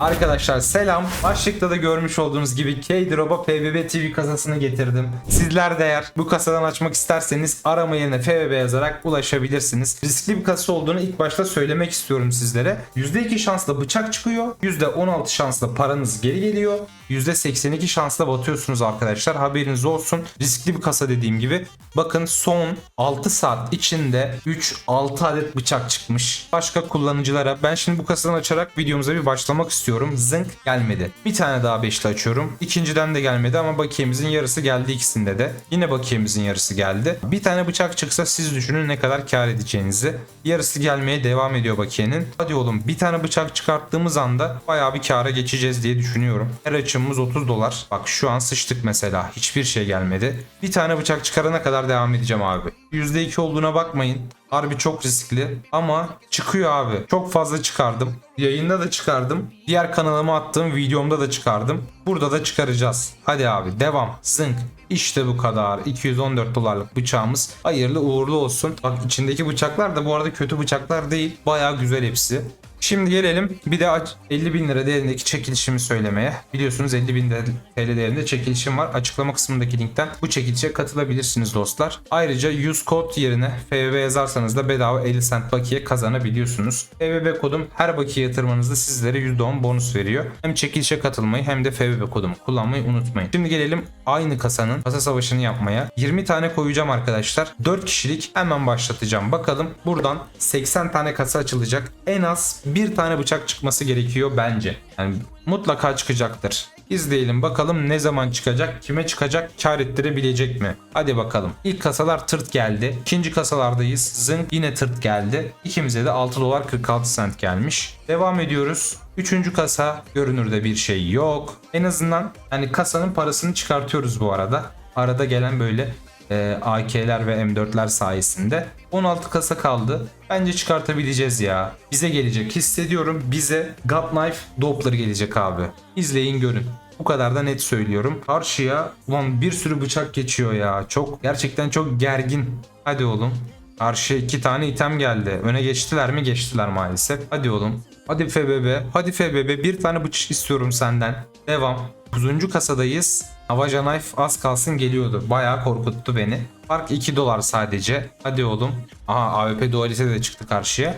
Arkadaşlar selam. Başlıkta da görmüş olduğunuz gibi K-Drop'a FBB TV kasasını getirdim. Sizler de eğer bu kasadan açmak isterseniz arama yerine FBB yazarak ulaşabilirsiniz. Riskli bir kasa olduğunu ilk başta söylemek istiyorum sizlere. %2 şansla bıçak çıkıyor. %16 şansla paranız geri geliyor. %82 şansla batıyorsunuz arkadaşlar. Haberiniz olsun. Riskli bir kasa dediğim gibi. Bakın son 6 saat içinde 3-6 adet bıçak çıkmış. Başka kullanıcılara ben şimdi bu kasadan açarak videomuza bir başlamak istiyorum. Zınk gelmedi. Bir tane daha beşli açıyorum. İkinciden de gelmedi ama bakiyemizin yarısı geldi ikisinde de. Yine bakiyemizin yarısı geldi. Bir tane bıçak çıksa siz düşünün ne kadar kar edeceğinizi. Yarısı gelmeye devam ediyor bakiyenin. Hadi oğlum bir tane bıçak çıkarttığımız anda bayağı bir kara geçeceğiz diye düşünüyorum. Her açımımız 30 dolar. Bak şu an sıçtık mesela. Hiçbir şey gelmedi. Bir tane bıçak çıkarana kadar devam edeceğim abi. %2 olduğuna bakmayın. Harbi çok riskli ama çıkıyor abi. Çok fazla çıkardım. Yayında da çıkardım. Diğer kanalıma attığım videomda da çıkardım. Burada da çıkaracağız. Hadi abi devam. Zınk. İşte bu kadar. 214 dolarlık bıçağımız. Hayırlı uğurlu olsun. Bak içindeki bıçaklar da bu arada kötü bıçaklar değil. Baya güzel hepsi. Şimdi gelelim bir de aç- 50 bin lira değerindeki çekilişimi söylemeye. Biliyorsunuz 50 bin TL değerinde çekilişim var. Açıklama kısmındaki linkten bu çekilişe katılabilirsiniz dostlar. Ayrıca 100 kod yerine FBB yazarsanız da bedava 50 cent bakiye kazanabiliyorsunuz. FBB kodum her bakiye yatırmanızda sizlere %10 bonus veriyor. Hem çekilişe katılmayı hem de FBB kodumu kullanmayı unutmayın. Şimdi gelelim aynı kasanın kasa savaşını yapmaya. 20 tane koyacağım arkadaşlar. 4 kişilik hemen başlatacağım. Bakalım buradan 80 tane kasa açılacak. En az bir tane bıçak çıkması gerekiyor bence. Yani mutlaka çıkacaktır. İzleyelim bakalım ne zaman çıkacak, kime çıkacak, kar ettirebilecek mi? Hadi bakalım. İlk kasalar tırt geldi. İkinci kasalardayız. Zınk yine tırt geldi. İkimize de 6 dolar 46 cent gelmiş. Devam ediyoruz. Üçüncü kasa görünürde bir şey yok. En azından hani kasanın parasını çıkartıyoruz bu arada. Arada gelen böyle e, AK'ler ve M4'ler sayesinde 16 kasa kaldı. Bence çıkartabileceğiz ya. Bize gelecek hissediyorum. Bize God Knife Doppler gelecek abi. İzleyin görün. Bu kadar da net söylüyorum. Karşıya ulan bir sürü bıçak geçiyor ya. Çok gerçekten çok gergin. Hadi oğlum. Karşıya iki tane item geldi. Öne geçtiler mi? Geçtiler maalesef. Hadi oğlum. Hadi FBB. Hadi FBB. Bir tane bıçak istiyorum senden. Devam. 9. kasadayız. Havaja Knife az kalsın geliyordu. Bayağı korkuttu beni. Fark 2 dolar sadece. Hadi oğlum. Aha AWP dualite de çıktı karşıya.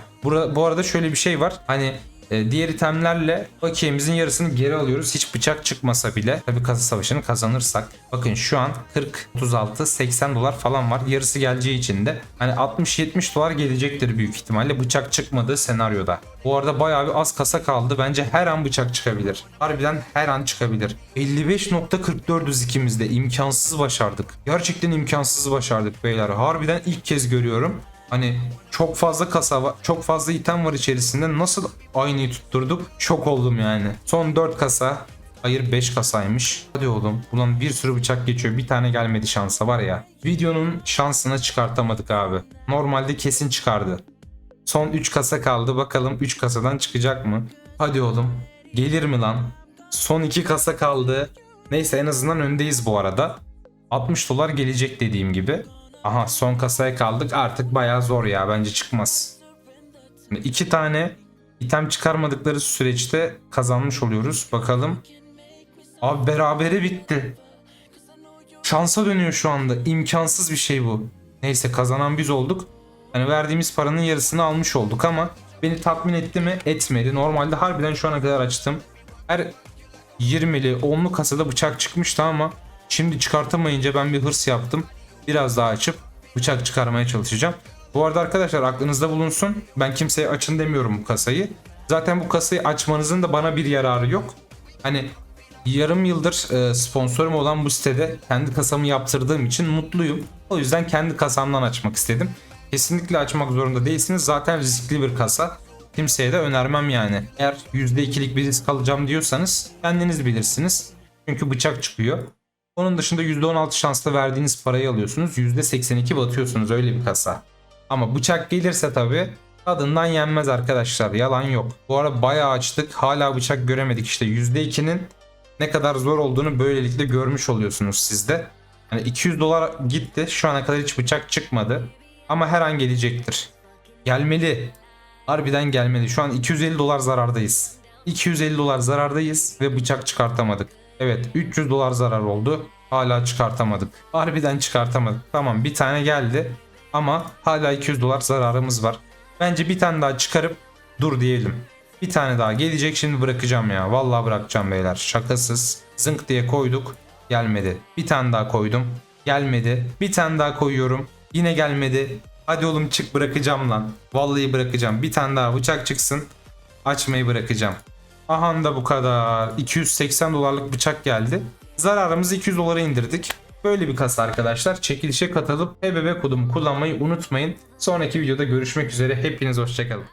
Bu arada şöyle bir şey var. Hani e, diğer itemlerle bakiyemizin yarısını geri alıyoruz. Hiç bıçak çıkmasa bile. Tabi kasa savaşını kazanırsak. Bakın şu an 40, 36, 80 dolar falan var. Yarısı geleceği için de hani 60-70 dolar gelecektir büyük ihtimalle bıçak çıkmadığı senaryoda. Bu arada bayağı bir az kasa kaldı. Bence her an bıçak çıkabilir. Harbiden her an çıkabilir. 55.44'üz ikimiz de. imkansız başardık. Gerçekten imkansız başardık beyler. Harbiden ilk kez görüyorum. Hani çok fazla kasa var, çok fazla item var içerisinde. Nasıl aynıyı tutturduk? Şok oldum yani. Son 4 kasa. Hayır 5 kasaymış. Hadi oğlum. Ulan bir sürü bıçak geçiyor. Bir tane gelmedi şansa var ya. Videonun şansını çıkartamadık abi. Normalde kesin çıkardı. Son 3 kasa kaldı. Bakalım 3 kasadan çıkacak mı? Hadi oğlum. Gelir mi lan? Son 2 kasa kaldı. Neyse en azından öndeyiz bu arada. 60 dolar gelecek dediğim gibi. Aha son kasaya kaldık. Artık bayağı zor ya. Bence çıkmaz. Şimdi iki tane item çıkarmadıkları süreçte kazanmış oluyoruz. Bakalım. Abi berabere bitti. Şansa dönüyor şu anda. İmkansız bir şey bu. Neyse kazanan biz olduk. Hani verdiğimiz paranın yarısını almış olduk ama beni tatmin etti mi? Etmedi. Normalde harbiden şu ana kadar açtım. Her 20'li 10'lu kasada bıçak çıkmıştı ama şimdi çıkartamayınca ben bir hırs yaptım. Biraz daha açıp bıçak çıkarmaya çalışacağım. Bu arada arkadaşlar aklınızda bulunsun. Ben kimseye açın demiyorum bu kasayı. Zaten bu kasayı açmanızın da bana bir yararı yok. Hani yarım yıldır e, sponsorum olan bu sitede kendi kasamı yaptırdığım için mutluyum. O yüzden kendi kasamdan açmak istedim. Kesinlikle açmak zorunda değilsiniz. Zaten riskli bir kasa. Kimseye de önermem yani. Eğer %2'lik bir risk alacağım diyorsanız kendiniz bilirsiniz. Çünkü bıçak çıkıyor. Onun dışında %16 şansla verdiğiniz parayı alıyorsunuz. %82 batıyorsunuz öyle bir kasa. Ama bıçak gelirse tabi tadından yenmez arkadaşlar. Yalan yok. Bu ara bayağı açtık. Hala bıçak göremedik. İşte %2'nin ne kadar zor olduğunu böylelikle görmüş oluyorsunuz siz de. Hani 200 dolar gitti. Şu ana kadar hiç bıçak çıkmadı. Ama her an gelecektir. Gelmeli. Harbiden gelmeli. Şu an 250 dolar zarardayız. 250 dolar zarardayız ve bıçak çıkartamadık. Evet 300 dolar zarar oldu. Hala çıkartamadık. Harbiden çıkartamadık. Tamam bir tane geldi ama hala 200 dolar zararımız var. Bence bir tane daha çıkarıp dur diyelim. Bir tane daha gelecek şimdi bırakacağım ya. Vallahi bırakacağım beyler. Şakasız. Zınk diye koyduk. Gelmedi. Bir tane daha koydum. Gelmedi. Bir tane daha koyuyorum. Yine gelmedi. Hadi oğlum çık bırakacağım lan. Vallahi bırakacağım. Bir tane daha bıçak çıksın. Açmayı bırakacağım. Aha da bu kadar. 280 dolarlık bıçak geldi. Zararımızı 200 dolara indirdik. Böyle bir kasa arkadaşlar. Çekilişe katılıp PBB kodumu kullanmayı unutmayın. Sonraki videoda görüşmek üzere. Hepiniz hoşçakalın.